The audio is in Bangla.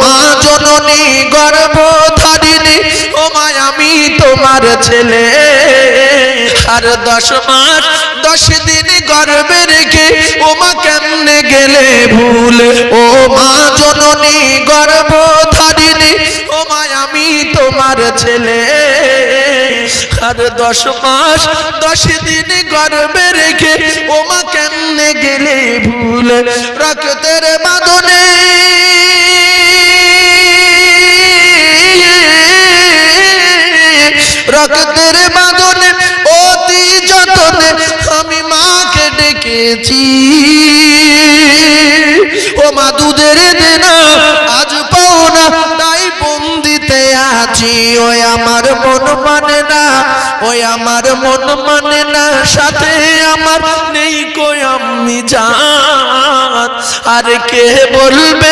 মা জননী গর্ভ ধারিণী ও মা, আমি তোমার ছেলে। আর দশ মাস, দশ দিন গর্বে রেখে, ও মা, কেমনে গেলে ভুল? ও মা জননী গর্ভ ধারিণী ও মা, আমি তোমার ছেলে। আর দশ মাস, দশ দিন গর্বে রেখে, ও মা, কেমনে গেলে ভুল? রক্তের বাঁধনে রক্তের বাঁধনে, অতি যতনে আমি মাকে ডেকেছি। ও মা, দুধের দেনা আজ পাও না, তাই বন্দিতে আছি। ওই আমার মন মানে না, ওই আমার মন মানে না, সাথে আমার নেই কই আমি জান আর কে বলবে